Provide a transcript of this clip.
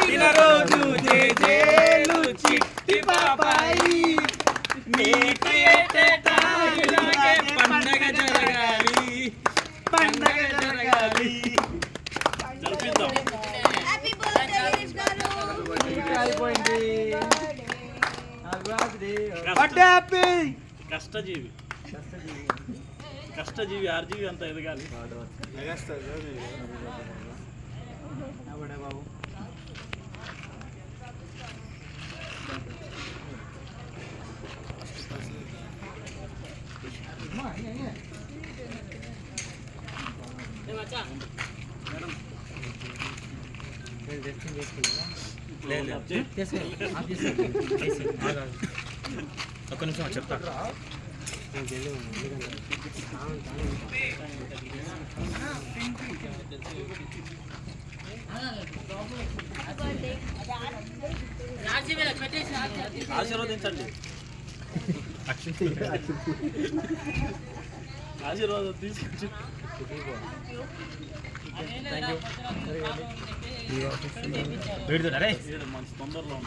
పుట్టినరోజు జేజేలు చిట్టి పాపాయి. నీకు ఏటేటా ఇలాగే పండగ జరగాలి. పండగ జరగాలి. కష్టజీవి. కష్టజీవి. ఆర్జీవి అంత ఎదగాలి. బాబు. ఒక్క నిమిషం చెప్తా ఆశీర్వదించండి ఆశీర్వాదం తీసుకొచ్చి. మంచి తొందరలో ఉంది.